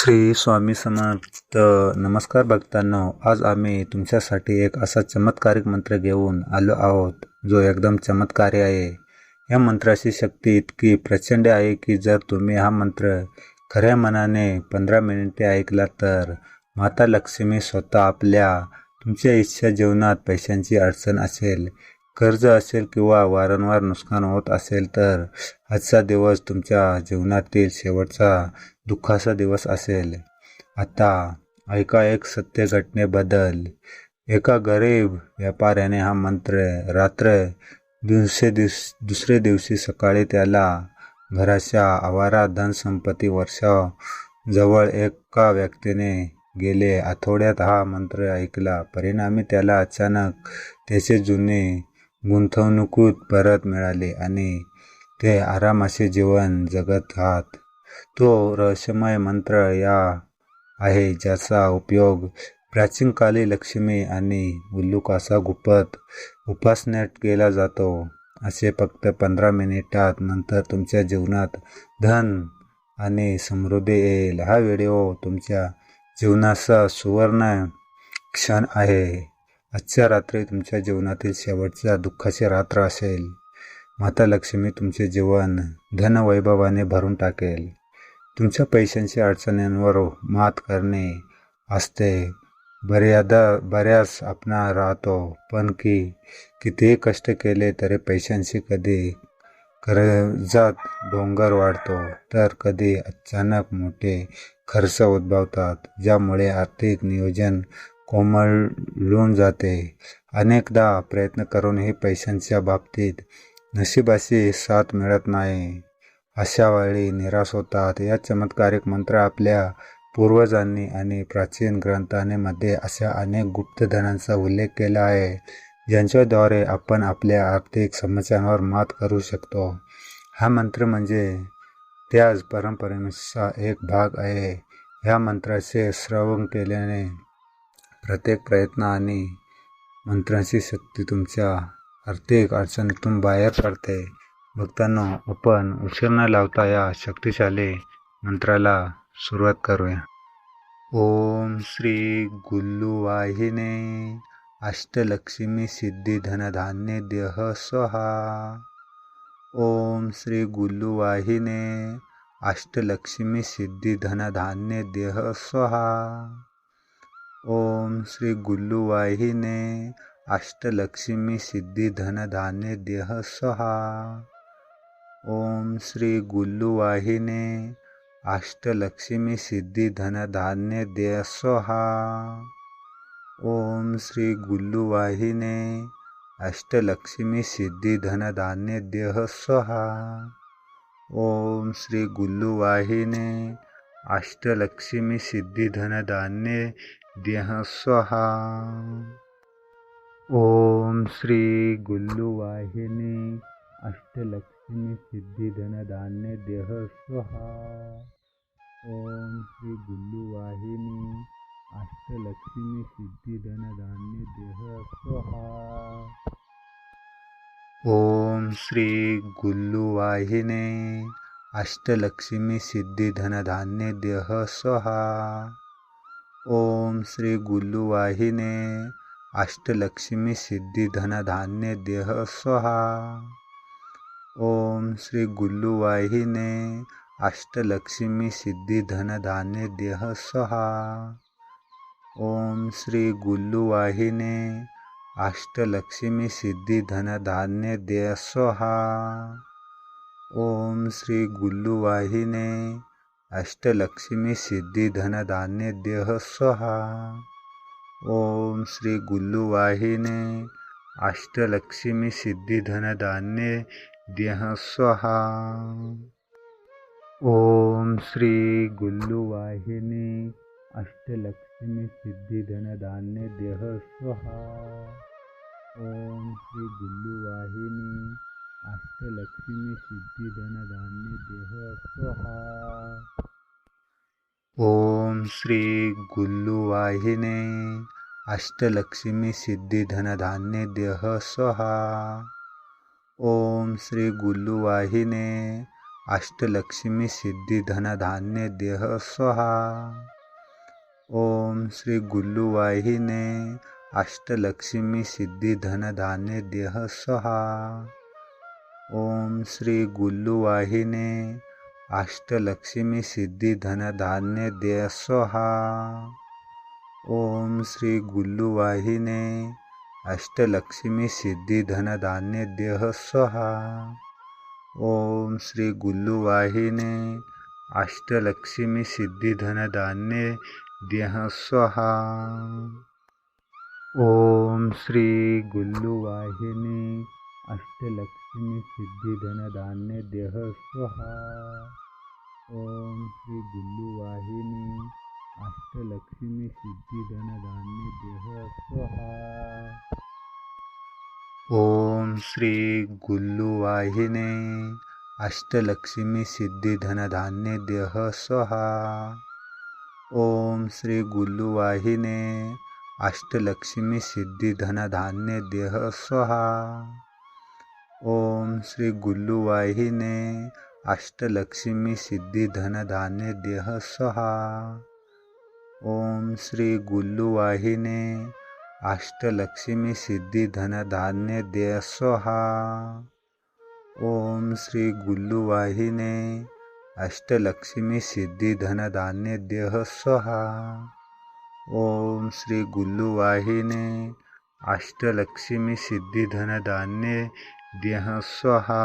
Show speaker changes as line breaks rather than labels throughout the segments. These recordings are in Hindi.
श्री स्वामी समर्थ. नमस्कार भक्तांनो आज आम्ही तुमच्यासाठी एक असा चमत्कारिक मंत्र घेऊन आलो आहोत जो एकदम चमत्कारी आहे. या मंत्राची शक्ती इतकी प्रचंड आहे की जर तुम्ही हा मंत्र खऱ्या मनाने पंधरा मिनिटे ऐकला तर माता लक्ष्मी स्वतः आपल्या तुमच्या इच्छा जीवनात पैशांची अडचण असेल कर्ज असेल किंवा वारंवार नुकसान होत असेल तर आजचा दिवस तुमच्या जीवनातील शेवटचा दुःखाचा दिवस असेल. आता ऐका एक सत्य घटनेबद्दल एका गरीब व्यापाऱ्याने हा मंत्र रात्र दिवसे दिवस दुसरे दिवशी सकाळी त्याला घराच्या आवारात धनसंपत्ती वर्षा जवळ एका व्यक्तीने गेले. आठवड्यात हा मंत्र ऐकला. परिणामी त्याला अचानक त्याचे जुने गुंतवणुकीत परत मिळाले आणि ते आरामाचे जीवन जगत आहात तो रहस्यमय मंत्र या आहे ज्याचा उपयोग प्राचीनकाली लक्ष्मी आणि उल्लुकाचा गुप्त उपासनेत केला जातो. असे फक्त पंधरा मिनिटात नंतर तुमच्या जीवनात धन आणि समृद्धी येईल. हा व्हिडिओ तुमच्या जीवनाचा सुवर्ण क्षण आहे. आजच्या रात्री तुमच्या जीवनातील शेवटच्या दुःखाची रात्र असेल. माता लक्ष्मी तुमचे जीवन धनवैभवाने भरून टाकेल. तुमच्या पैशांच्या अडचणींवर मात करणे असते. बऱ्यादा बऱ्याच आपणा राहतो पण की कितीही कष्ट केले तरी पैशांची कधी कर्जात डोंगर वाढतो तर कधी अचानक मोठे खर्च उद्भवतात ज्यामुळे आर्थिक नियोजन कोमळून जाते. अनेकदा प्रयत्न करूनही पैशांच्या बाबतीत नशिबाशी साथ मिळत नाही. अशा वेळी निराश होतात. या चमत्कारिक मंत्र आपल्या पूर्वजांनी आणि प्राचीन ग्रंथांमध्ये अशा अनेक गुप्तधनांचा उल्लेख केला आहे ज्यांच्याद्वारे आपण आपल्या आर्थिक समस्यांवर मात करू शकतो. हा मंत्र म्हणजे त्याच परंपरेचा एक भाग आहे. ह्या मंत्राचे श्रवण केल्याने प्रत्येक प्रयत्न आणि मंत्राची शक्ती तुमच्या आर्थिक अडचणीतून बाहेर पडते. भक्तांनो आपण उशीर न लावता या शक्तिशाली मंत्राला सुरुवात करूया. ओम श्री गुल्लू वाहिने अष्टलक्ष्मी सिद्धी धनधान्य देह स्वहा ओम श्री गुल्लू वाहिने अष्टलक्ष्मी सिद्धी धनधान्य देह स्वहा ओम श्री गुल्लू वाहिने अष्टलक्ष्मी सिद्धी धनधान्य देह स्वहा ओम श्री गुल्लू वाहिने अष्टलक्ष्मी सिद्धी धनधान्य दे स्वाहा ओम श्री गुल्लू वाहिने अष्टलक्ष्मी सिद्धी धनधान्य देह स्वाहा ओम श्री गुल्लू वाहिने अष्टलक्ष्मी सिद्धी धनधान्य देह स्वाहा ओम श्री गुल्लू वाहिनी अष्टलक्ष्मी लक्ष्मी सिद्धी धनधान्य देह स्वहा ओम श्री गुल्लू वाहिनी अष्टलक्ष्मी सिद्धी धनधान्य देह स्वहा ओम श्री गुल्लू वाहिने अष्टलक्ष्मी सिद्धी धनधान्य देह स्वहा ओम श्री गुल्लू वाहिने अष्टलक्ष्मी सिद्धी धनधान्य देह स्वहा ओम श्री गुल्लू वाहिने अष्टलक्ष्मी सिद्धी धनधान्य देह सहा। ओम श्री गुल्लू वाहिने अष्टलक्ष्मी सिद्धी धनधान्य देह स्वाहा ओम श्री गुल्लू वाहिने अष्टलक्ष्मी सिद्धी धनधान्य देह स्वाहा ओम श्री गुल्लू वाहिने अष्टलक्ष्मी सिद्धी धनधान्य देह स्वाहा देह स्वाहा ओम श्री गुल्लू वाहिनी अष्टलक्ष्मी स्वाहा। ओम श्री गुल्लूवाहिनी अष्टलक्ष्मी स्वाहा। ओम श्री गुल्लू अष्टलक्ष्मी सिद्धी धनधान्य देह स्वाहा। ओम श्री गुल्लुवाहिने अष्टलक्ष्मी सिद्धी धनधान्य देह स्वाहा। ओम श्री गुल्लुवाहिने अष्टलक्ष्मी सिद्धी धनधान्य देह स्वाहा। ओम श्री गुल्लुवाहिने अष्टलक्ष्मी सिद्धी धनधान्य देह स्वाहा। ओम श्री गुल्लुवाहिने अष्टलक्ष्मी सिद्धी धनधान्य देह स्वाहा। ओम श्री गुल्लुवाहिनी अष्टलक्ष्मी सिद्धी धनधान्य देह स्वाहा। ओम श्री गुल्लुवाहिनी अष्टलक्ष्मी सिद्धी धनधान्य देह स्वाहा। ओम श्री गुल्लुवाहिने अष्टलक्ष्मी सिद्धी धनधान्य देह स्वाहा ओम श्री गुल्लुवाहिने अष्टलक्ष्मी सिद्धी धनधान्य देह स्वाहा। ओम श्री गुल्लुवाहिने अष्टलक्ष्मी सिद्धी धनधान्य देह स्वाहा। ओम श्री अष्टलक्ष्मी श्री गुल्लुवाहिने अष्टलक्ष्मी सिद्धी देह स्वाहा। ओम श्री गुल्लुवाहिने अष्टलक्ष्मी सिद्धी धनधान्य देह स्वाहा ओम श्री गुल्लुवाहिनी अष्टलक्ष्मी सिद्धी धनधान्य देह स्वाहा ओम श्री गुल्लुवाहिनी अष्टलक्ष्मी सिद्धी धनधान्य देह स्वाहा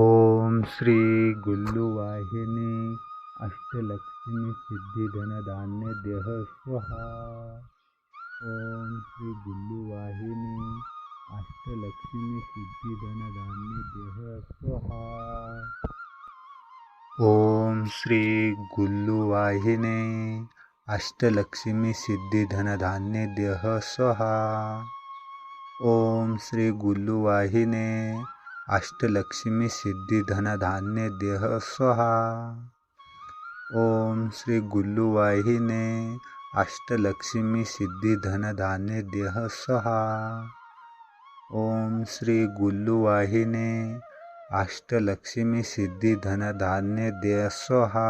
ओम श्री गुल्लुवाहिने अष्टलक्ष्मी सिद्धिधन धान्य देह स्वाहा। ओम श्री गुल्लुवाहिने अष्टलक्ष्मी सिद्धी धनधान्य देह स्वाहा। ओम श्री गुल्लुवाहिने। अष्टलक्ष्मी सिद्धिधन धान्य देह स्वाहा। ओम श्री गुल्लुवाहिने। अष्टलक्ष्मी सिद्धिधन धान्य देह स्वाहा। ओम श्री गुल्लुवाहिने अष्टलक्ष्मी सिद्धी धनधान्य देह स्वाहा ओम श्री गुल्लुवाहिने अष्टलक्ष्मी सिद्धी धनधान्य देह स्वाहा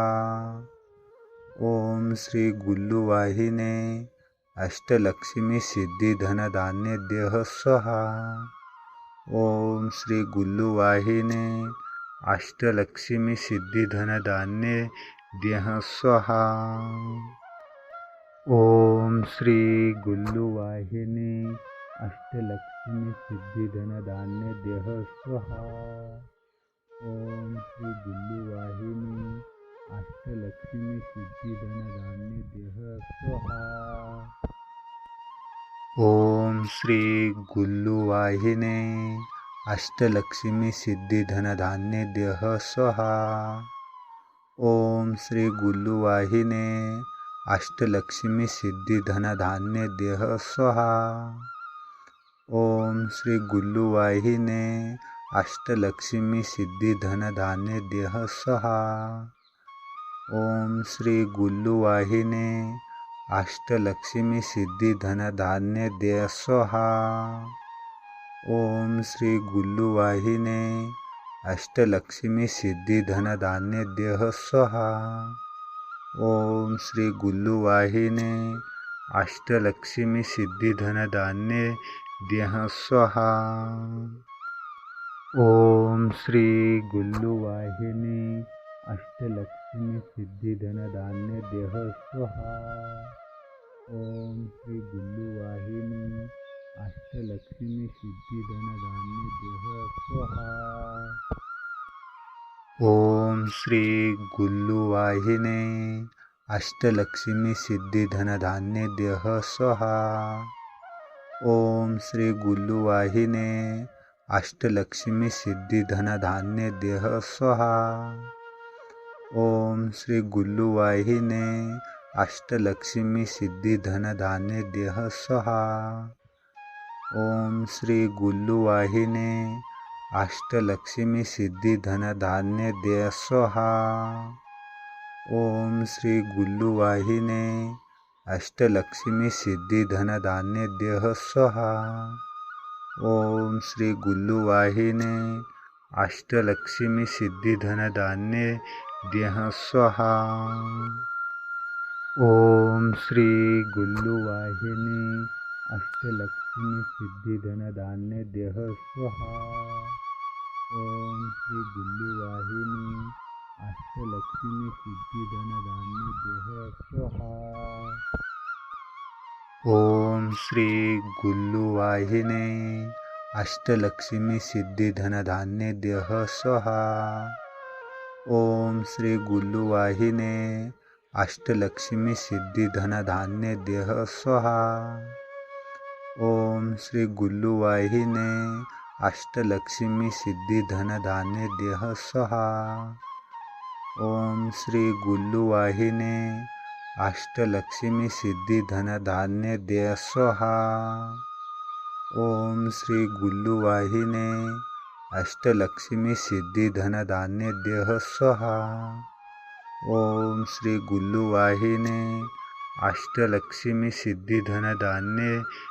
ओम श्री गुल्लुवाहिनी अष्टलक्ष्मी सिद्धी धनधान्य देह स्वाहा ओम श्री गुल्लुवाहिनी अष्टलक्ष्मी सिद्धी धनधान्य देह स्वाहा ओम श्री गुल्लुवाहिने अष्टलक्ष्मी सिद्धी धनधान्य देह स्वाहा ओम श्री गुल्लुवाहिने अष्टलक्ष्मी सिद्धी धनधान्य देह स्वाहा ओम श्री गुल्लुवाहिने अष्टलक्ष्मी सिद्धी धनधान्य देह स्वाहा ओम श्री गुल्लुवाहिने अष्टलक्ष्मी सिद्धी धनधान्य देह स्वाहा। ओम श्री गुल्लुवाहिने अष्टलक्ष्मी सिद्धी धनधान्य देह स्वाहा। ओम श्री गुल्लुवाहिने अष्टलक्ष्मी सिद्धी धनधान्य देह स्वाहा। ओम श्री गुल्लुवाहिनी अष्टलक्ष्मी सिद्धी धनधान्य देह स्वाहा ओम श्री गुल्लुवाहिनी। अष्टलक्ष्मी सिद्धी धनधान्य देह स्वाहा ओम श्री गुल्लुवाहिने। अष्टलक्ष्मी सिद्धी धनधान्य देह स्वाहा ओम श्री गुल्लुवाहिने। अष्टलक्ष्मी सिद्धी धनधान्य देह स्वाहा। ओम श्री गुल्लुवाहिने अष्टलक्ष्मी सिद्धी धनधान्य देह स्वाहा। ओम श्री श्री गुल्लुवाहिने अष्टलक्ष्मी सिद्धी धनधान्य देह स्वाहा। ओम श्री गुल्लुवाहिने अष्टलक्ष्मी सिद्धी धनधान्य देह स्वाहा। ओम श्री गुल्लू वाहिनी अष्टलक्ष्मी सिद्धी धनधान्य देह स्वाहा ओम श्री गुल्लू वाहिनी अष्टलक्ष्मी सिद्धी धनधान्य देह स्वाहा ओम श्री गुल्लू वाहिने अष्टलक्ष्मी सिद्धी धनधान्य देह स्वाहा ओम श्री गुल्लू वाहिने अष्टलक्ष्मी सिद्धी धनधान्य देह स्वाहा ओम श्री गुल्लू वाहिने अष्टलक्ष्मी सिद्धी धनधान्य देह स्वाहा ओम श्री गुल्लू वाहिने अष्टलक्ष्मी सिद्धी धनधान्य देह स्वाहा ओम श्री गुल्लू वाहिने अष्टलक्ष्मी सिद्धी धनधान्य देह स्वाहा ओम श्री गुल्लू वाहिने अष्टलक्ष्मी सिद्धी धनधान्य देह स्वाहा ओम श्री गुल्लू वाहिनी अष्टलक्ष्मी सिद्धी धनधान्य देह स्वाहा ओम श्री गुल्लू वाहिनी अष्टलक्ष्मी सिद्धी धनधान्य देह स्वाहा ओम श्री गुल्लू वाहिने अष्टलक्ष्मी सिद्धी धनधान्य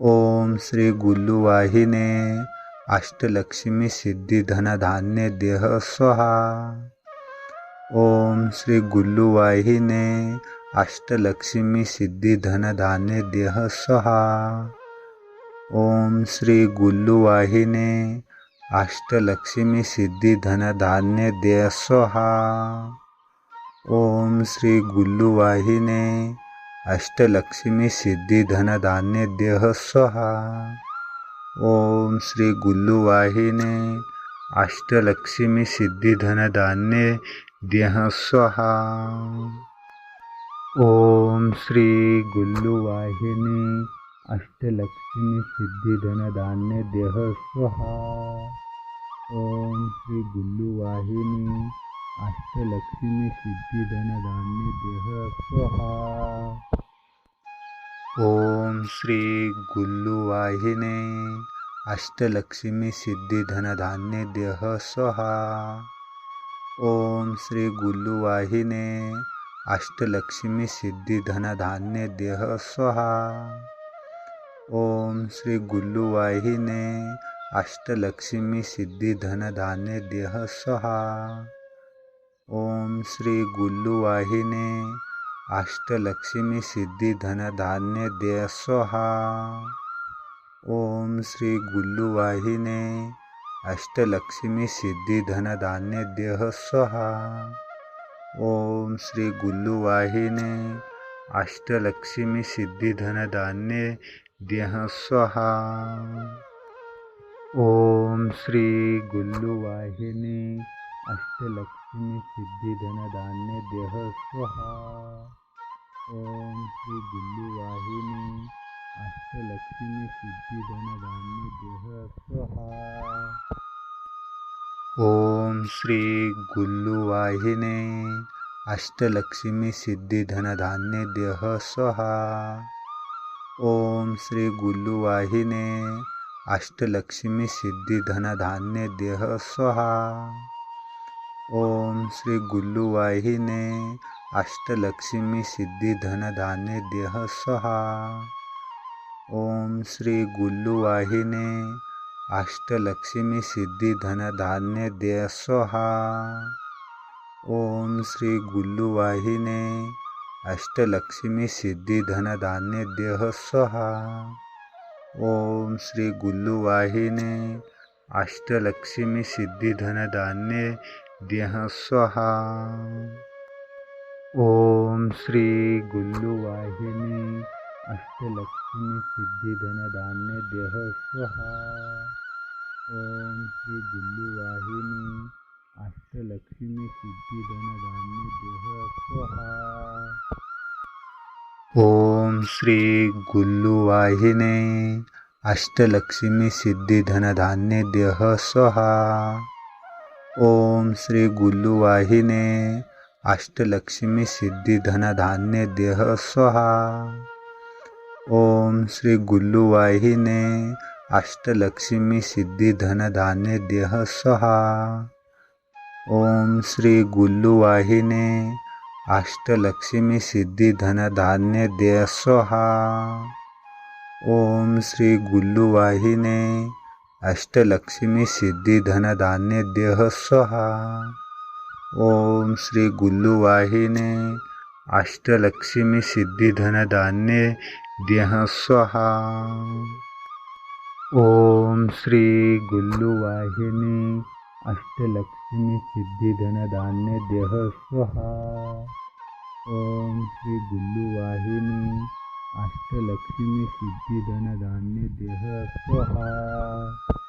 ओम श्री गुल्लू वाहिने अष्टलक्ष्मी सिद्धी धनधान्य देह स्वाहा। ओम श्री गुल्लू वाहिने अष्टलक्ष्मी सिद्धी धनधान्य देह स्वाहा। ओम श्री गुल्लू वाहिने अष्टलक्ष्मी सिद्धी धनधान्य देह स्वाहा। ओम श्री गुल्लू वाहिने अष्टलक्ष्मी सिद्धी धनधान्य देह स्वाहा ओम श्री गुल्लू वाहिनी अष्टलक्ष्मी सिद्धी धनधान्य देह स्वाहा ओम श्री गुल्लू वाहिनी अष्टलक्ष्मी सिद्धी धनधान्य देह स्वाहा ओम श्री गुल्लू वाहिने अष्टलक्ष्मी सिद्धी धनधान्य देह। स्वाहा ओम श्री गुल्लू वाहिने अष्टलक्ष्मी सिद्धी धनधान्य देह स्वाहा ओम श्री गुल्लू वाहिने अष्टलक्ष्मी सिद्धी धनधान्य देह स्वाहा ओम श्री गुल्लू वाहिने अष्टलक्ष्मी सिद्धी धनधान्य देह स्वाहा ओम श्री गुल्लू वाहिने अष्टलक्ष्मी सिद्धी धनधान्य देह स्वाहा ओम श्री गुल्लू वाहिने अष्टलक्ष्मी सिद्धी धनधान्य देह स्वाहा ओम श्री गुल्लू वाहिनी अष्टलक्ष्मी सिद्धी धनधान्य देह स्वाहा ओम श्री गुल्लू वाहिनी अष्टलक्ष्मी सिद्धी धनधान्य देह स्वाहा। ओम श्री गुल्लू वाहिने। अष्टलक्ष्मी सिद्धी धनधान्य देह स्वाहा। ओम श्री गुल्लू वाहिने। अष्टलक्ष्मी सिद्धी धनधान्य देह स्वाहा। ओम श्री गुल्लू वाहिने। अष्टलक्ष्मी सिद्धी धनधान्य देह स्वाहा। ओम श्री गुल्लू वाहिने, अष्टलक्ष्मी सिद्धी धनधान्य देह स्वाहा ओम श्री गुल्लू वाहिने, अष्टलक्ष्मी सिद्धी धनधान्य देह स्वाहा ओम श्री गुल्लू वाहिने, अष्टलक्ष्मी सिद्धी धनधान्य देह स्वाहा ओम श्री गुल्लू वाहिनी, अष्टलक्ष्मी सिद्धी धनधान्य देह स्वाहा ओम श्री गुल्लू वाहिनी अष्टलक्ष्मी सिद्धी धनधान्य देह स्वाहा ओम श्री गुल्लू वाहिने अष्टलक्ष्मी सिद्धी धनधान्य देह स्वाहा ओम श्री गुल्लुवाहिने अष्टलक्ष्मी सिद्धी धनधान्य देह स्वाहा। ओम श्री गुल्लुवाहिने अष्टलक्ष्मी सिद्धी धनधान्य देह स्वाहा। ओम श्री गुल्लुवाहिने अष्टलक्ष्मी सिद्धी धनधान्य देह स्वाहा। ओम श्री गुल्लुवाहिने अष्टलक्ष्मी सिद्धी धनधान्य देह स्वाहा ओम श्री गुल्लुवाहिने अष्टलक्ष्मी सिद्धी धनधान्य देह स्वाहा ओम श्री गुल्लुवाहिनी अष्टलक्ष्मी सिद्धी धनधान्य देह स्वाहा ओम श्री गुल्लुवाहिनी अष्टलक्ष्मी सिद्धी धनधान्य देह स्वाहा